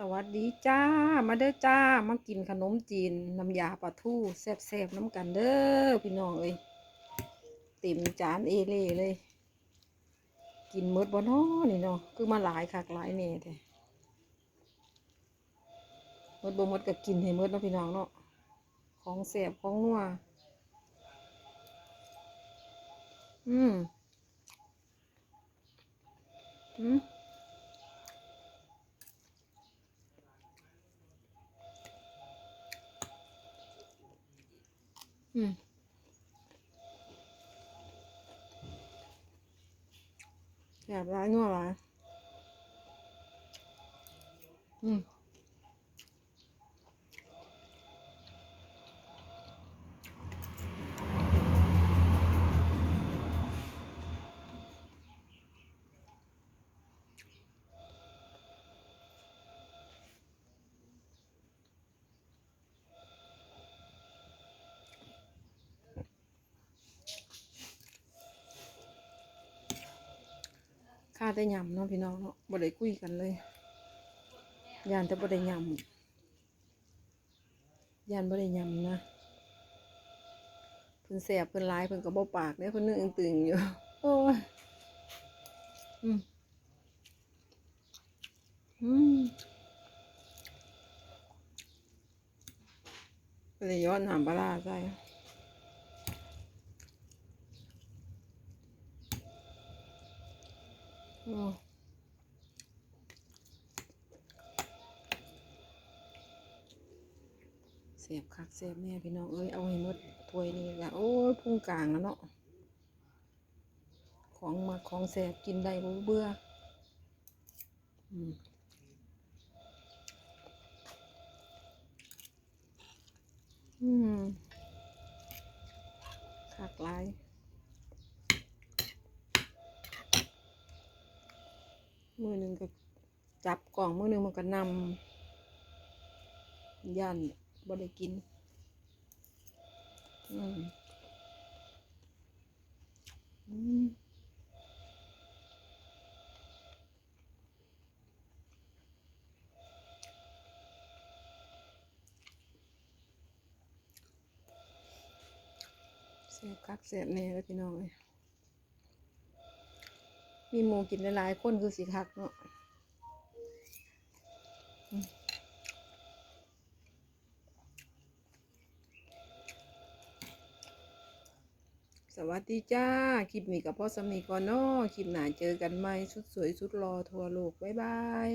สวัสดีจ้า มาเด้อจ้า มากินขนมจีนน้ำยาปลาทูแซ่บๆน้ำกันเด้อพี่น้องเอ้ยเต็มจานเอเล่เลย กินหมดบ่น้อนี่เนาะคือมาหลายคักหลายแน่แท้หมดบ่หมดก็กินให้หมดเนาะพี่น้องเนาะของแซ่บของนัวอืมอืม อืมแบบร้ายนัวร้ายอืมาได้ยำเนาะพี่น้องเนาะบ่ได้คุยกันเลย ยานแต่บ่ได้ยำยานบ่ได้ยำนะเพิ่นแสบเพิ่นร้ายเพิ่นก็บ่ปากเด้เพิ่นนึกตึงๆอยู่ โอ้ยอืมอืมก็เลยย้อนน้ำปลาร้าใส่ โอ้ เสียบคักเสียบแม่พี่น้องเอ้ยเอาให้หมดถ้วยนี่ละโอ้ยพุงกลางแล้วเนาะของมาของแสบกินได้บ่เบื่ออืมอืมคักหลาย มือหนึ่งก็จับกล่องมือหนึ่งมันก็นำยันบ่ได้กิน อืมอืมเสียบคักเสียบแน่เลยพี่น้องเอ้ย มีหมูกินหลายๆคนคือสิคักเนาะสวัสดีจ้า คลิปนี้กับพ่อสามีก่อนเนาะคลิปหน้าเจอกันใหม่ชุดสวยชุดรอทัวโลก บ๊ายบาย